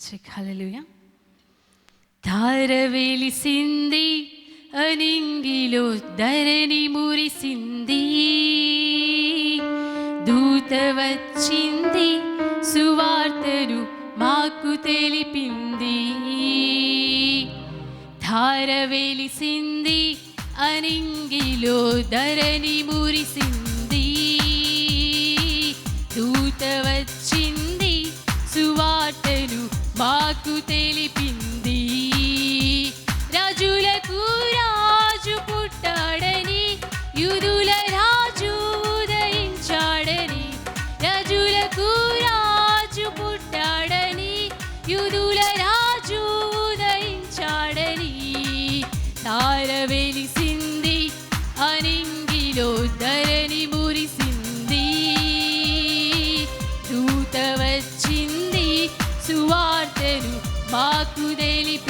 చెక్కలుయ ధార వెలిసింది అనింగిలో ధరణి మురిసింది. దూత వచ్చింది సువార్తను మాకు తెలిపింది. ధార వెలిసింది అనింగిలో ధరణి మురిసింది. దూత వచ్చి మాకు తెలిపి many people.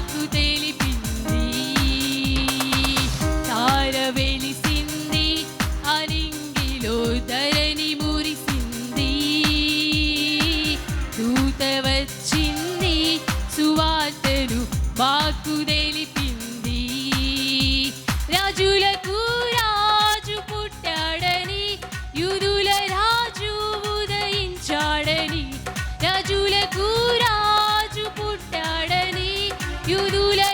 കാത്തുതേലി പിന്തി. താരവേലി സിന്ധി അരിങ്കിലോ ധരണി മുറി സിന്ധി ദൂതവച്ചിന്തി സുവാർത്തരു വാക്കുത You do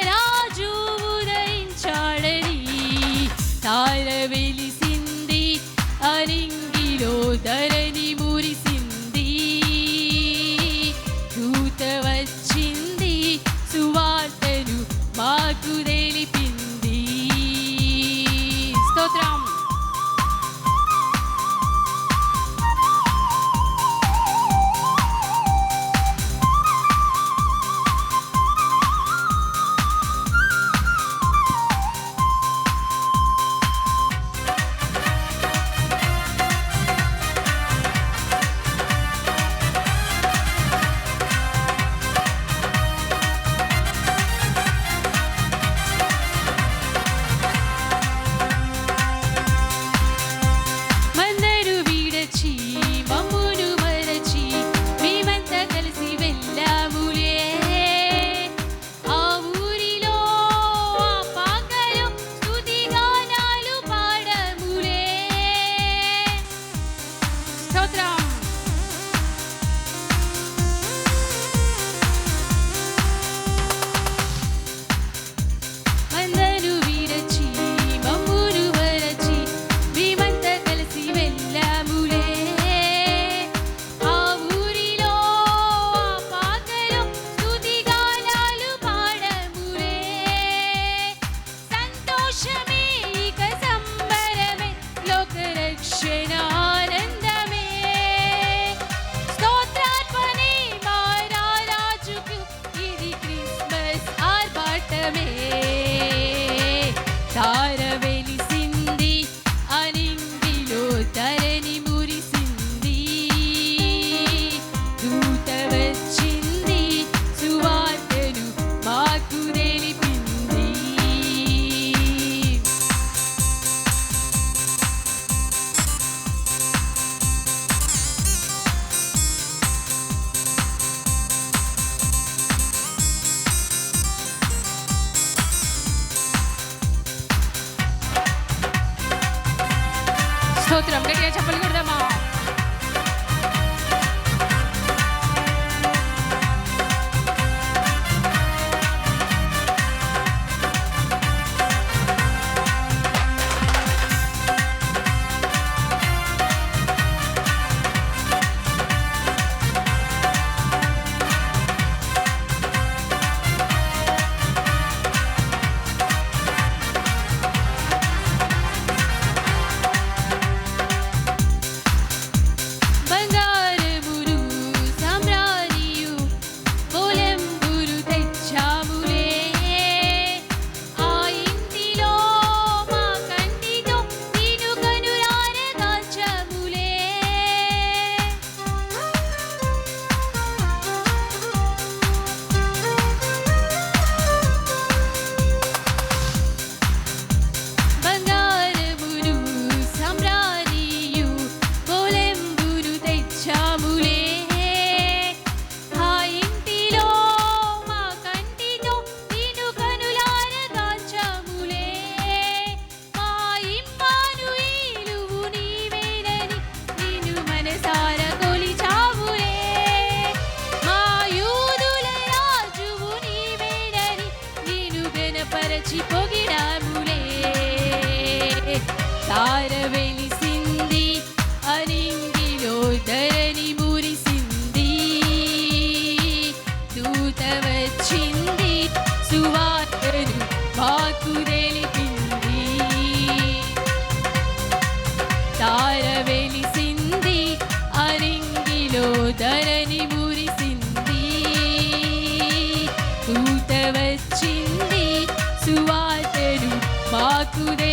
చెప్పలు కొడదామా? 楽で